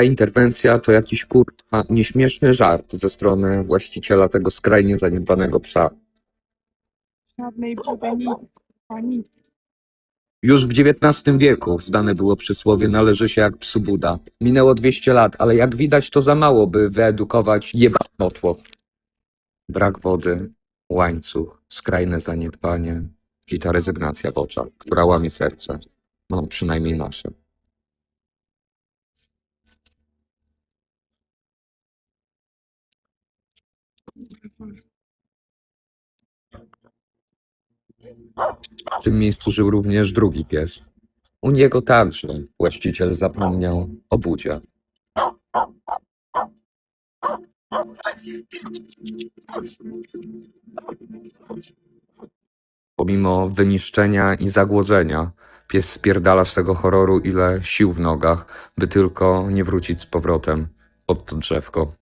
Ta interwencja to jakiś kurwa nieśmieszny żart ze strony właściciela tego skrajnie zaniedbanego psa. Żadnej pani. Już w XIX wieku znane było przysłowie należy się jak psu Buda. Minęło 200 lat, ale jak widać to za mało, by wyedukować jebanotło. Brak wody, łańcuch, skrajne zaniedbanie i ta rezygnacja w oczach, która łamie serce. No, przynajmniej nasze. W tym miejscu żył również drugi pies. U niego także właściciel zapomniał o budzie. Pomimo wyniszczenia i zagłodzenia, pies spierdala z tego horroru ile sił w nogach, by tylko nie wrócić z powrotem pod to drzewko.